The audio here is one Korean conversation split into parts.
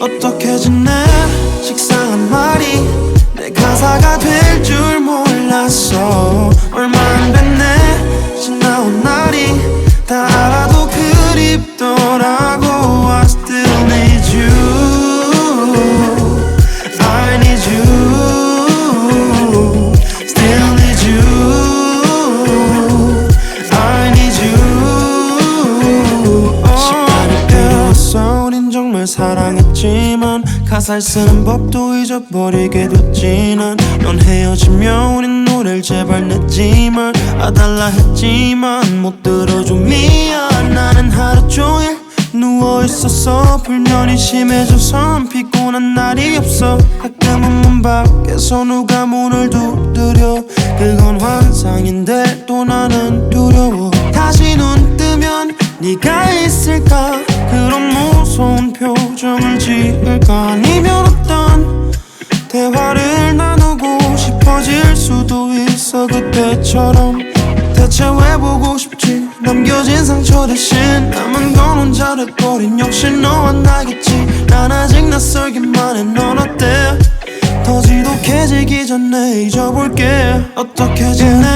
어떻게 지내 사랑했지만 가사를 쓰는 법도 잊어버리게 됐지 난넌 헤어지면 우린 노래를 제발 냈지만 아달라 했지만 못 들어줘 미안. 나는 하루 종일 누워있었어 불면이 심해져서 피곤한 날이 없어. 가끔은 문 밖에서 누가 문을 두드려. 그건 환상인데 또 나는 두려워. 다시 눈 뜨면 네가 있을까 아니면 어떤 대화를 나누고 싶어질 수도 있어. 그때처럼 대체 왜 보고 싶지. 남겨진 상처 대신 남은 건 혼자 돼버린 역시 너와 나겠지. 난 아직 낯설기만 해넌 어때? 더 지독해지기 전에 잊어볼게. 어떻게 지내?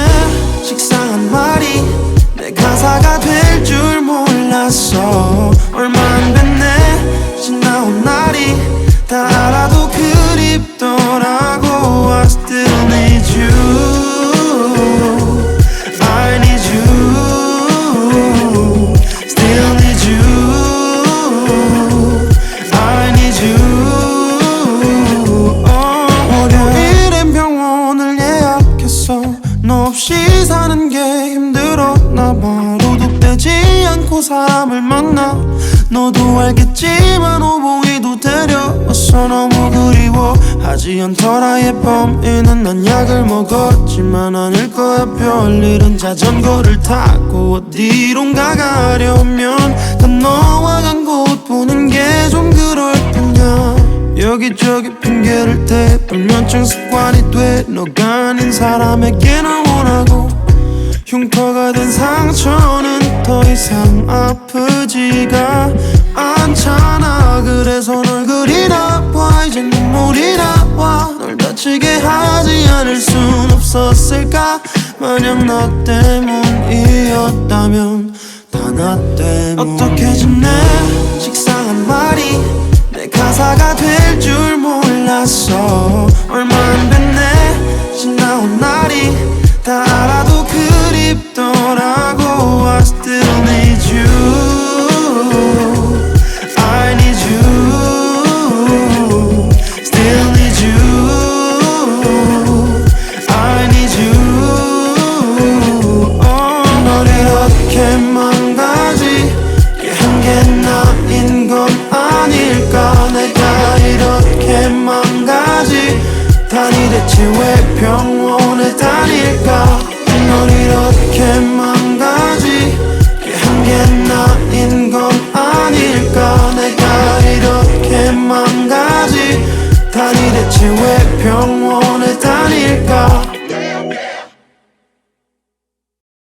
식상한 말이 내 가사가 될줄 2학년 고3을 만나. 너도 알겠지만 오보이도 데려왔어. 너무 그리워. 하지 않더라의 범인은 난 약을 먹었지만 아닐 거야. 별일은 자전거를 타고 어디론가 가려면. 난 너와 간 곳보는 게 좀 그럴 뿐이야. 여기저기 핑계를 대 불면증 습관이 돼. 너가 아닌 사람에게 널 원하고 흉터가 된 상처는 더 이상 아프지가 않잖아. 그래서 널 그리 나와. 이제 눈물이 나와. 널 다치게 하지 않을 순 없었을까? 만약 나 때문이었다면 다 나 때문 어떻게 지내 식상한 말이 내 가사가 될 줄 몰랐어 이렇게 망가지 한게 나인 건 아닐까? 내가 이렇게 망가지 다니 대체 왜 병원에 다닐까? 넌 이렇게 망가지 한게 나인 건 아닐까? 내가 이렇게 망가지 다니 대체 왜 병원